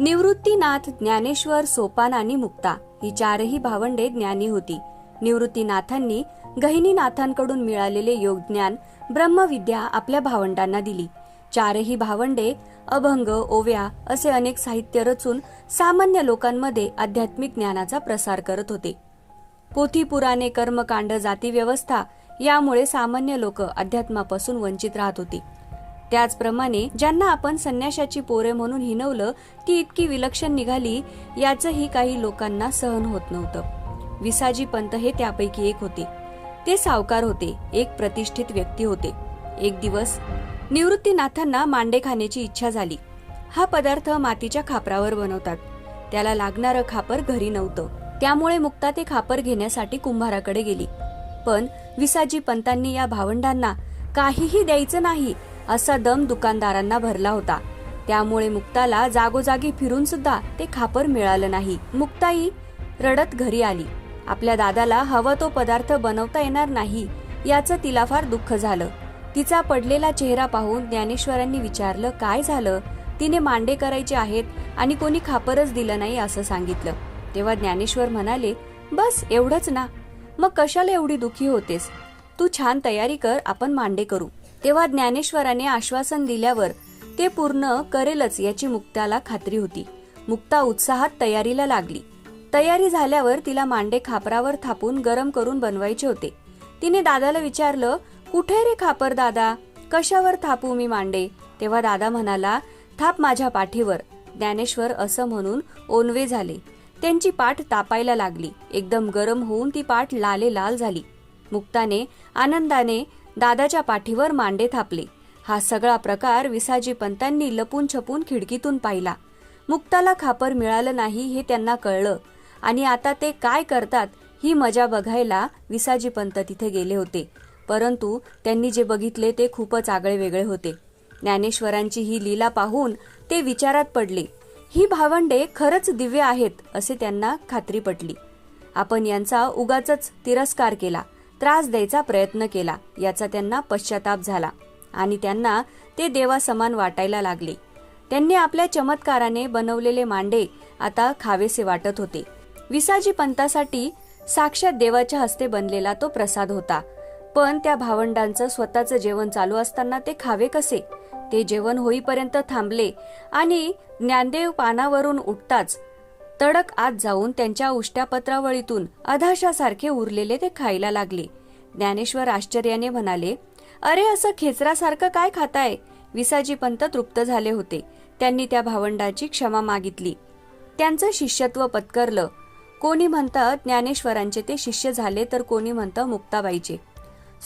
निवृत्तीनाथ ज्ञानेश्वर सोपान आणि मुक्ता ही चारही भावंडे ज्ञानी होती. निवृत्तीनाथांनी गहिनीनाथांकडून मिळालेले योगज्ञान ब्रह्मविद्या आपल्या भावंडांना दिली. चारही भावंडे अभंग ओव्या असे अनेक साहित्य रचून सामान्य लोकांमध्ये आध्यात्मिक ज्ञानाचा प्रसार करत होते. पोथी पुराणे कर्मकांड जातीव्यवस्था यामुळे सामान्य लोक अध्यात्मापासून वंचित राहत होती. त्याचप्रमाणे ज्यांना आपण संन्याशाची पोरे म्हणून हिनवलं ती इतकी विलक्षण निघाली याचंही काही लोकांना सहन होत नव्हतं. विसाजी पंत हे त्यापैकी एक होते. ते सावकार होते एक प्रतिष्ठित व्यक्ती होते. एक दिवस निवृत्तीनाथांना मांडे खाण्याची इच्छा झाली. हा पदार्थ मातीच्या खापरावर बनवतात. त्याला लागणारं खापर घरी नव्हतं. त्यामुळे मुक्ता ते खापर घेण्यासाठी कुंभाराकडे गेली. पण विसाजी पंतांनी या भावंडांना काहीही द्यायचं नाही असा दम दुकानदारांना भरला होता. त्यामुळे मुक्ताला जागोजागी फिरून सुद्धा ते खापर मिळालं नाही. मुक्ताई रडत घरी आली. आपल्या दादाला हवा तो पदार्थ बनवता येणार नाही याचं तिला फार दुःख झालं. तिचा पडलेला चेहरा पाहून ज्ञानेश्वरांनी विचारलं काय झालं? तिने मांडे करायचे आहेत आणि कोणी खापरच दिलं नाही असं सांगितलं. तेव्हा ज्ञानेश्वर म्हणाले बस एवढंच ना. मग कशाला एवढी दुखी होतेस? तू छान तयारी कर आपण मांडे करू. तेव्हा ज्ञानेश्वराने आश्वासन दिल्यावर ते पूर्ण करेलच याची मुक्ताला खात्री होती. मुक्ता उत्साहात तयारीला लागली. तयारी झाल्यावर तिला मांडे खापरावर थापून गरम करून बनवायचे होते. तिने दादाला विचारलं कुठे रे खापर दादा? कशावर थापू मी मांडे? तेव्हा दादा म्हणाला थाप माझ्या पाठीवर. ज्ञानेश्वर असं म्हणून ओनवे झाले. त्यांची पाठ तापायला लागली. एकदम गरम होऊन ती पाठ लाले लाल झाली. मुक्ताने आनंदाने दादाच्या पाठीवर मांडे थापले. हा सगळा प्रकार विसाजी पंतांनी लपून छपून खिडकीतून पाहिला. मुक्ताला खापर मिळालं नाही हे त्यांना कळलं. आणि आता ते काय करतात ही मजा बघायला विसाजी पंत तिथे गेले होते. परंतु त्यांनी जे बघितले ते खूपच आगळे वेगळे होते. ज्ञानेश्वरांची ही लीला पाहून ते विचारात पडले. ही भावंडे खरंच दिव्य आहेत असे त्यांना खात्री पटली. आपण यांचा उगाच तिरस्कार केला. त्रास द्यायचा प्रयत्न केला. याचा त्यांना पश्चाताप झाला आणि त्यांना ते देवासमान वाटायला लागले. त्यांनी आपल्या चमत्काराने बनवलेले मांडे आता खावेसे वाटत होते. विसाजी पंतासाठी साक्षात देवाच्या हस्ते बनलेला तो प्रसाद होता. पण त्या भावंडांचं स्वतःचं जेवण चालू असताना ते खावे कसे? ते जेवण होईपर्यंत थांबले आणि ज्ञानदेव पानावरून उठताच तडक आत जाऊन त्यांच्या उष्ट्या पत्रावळीतून अधाशासारखे उरलेले ते खायला लागले. ज्ञानेश्वर आश्चर्याने म्हणाले अरे असं खेचरासारखं काय खाताय? विसाजी पंत तृप्त झाले होते. त्यांनी त्या भावंडाची क्षमा मागितली. त्यांचं शिष्यत्व पत्करलं. कोणी म्हणतं ज्ञानेश्वरांचे ते शिष्य झाले तर कोणी म्हणतं मुक्ताबाईचे.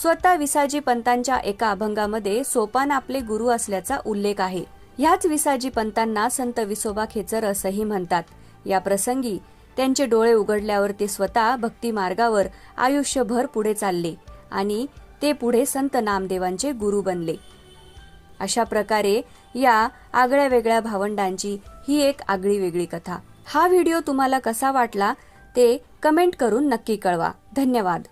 स्वतः विसाजी पंतांच्या एका अभंगामध्ये सोपान आपले गुरु असल्याचा उल्लेख आहे. ह्याच विसाजी पंतांना संत विसोबा खेचर असंही म्हणतात. या प्रसंगी त्यांचे डोळे उघडल्यावर ते स्वतः भक्ती मार्गावर आयुष्यभर पुढे चालले आणि ते पुढे संत नामदेवांचे गुरु बनले. अशा प्रकारे या आगळ्या वेगळ्या भावंडांची ही एक आगळी वेगळी कथा. हा व्हिडिओ तुम्हाला कसा वाटला ते कमेंट करून नक्की कळवा. धन्यवाद.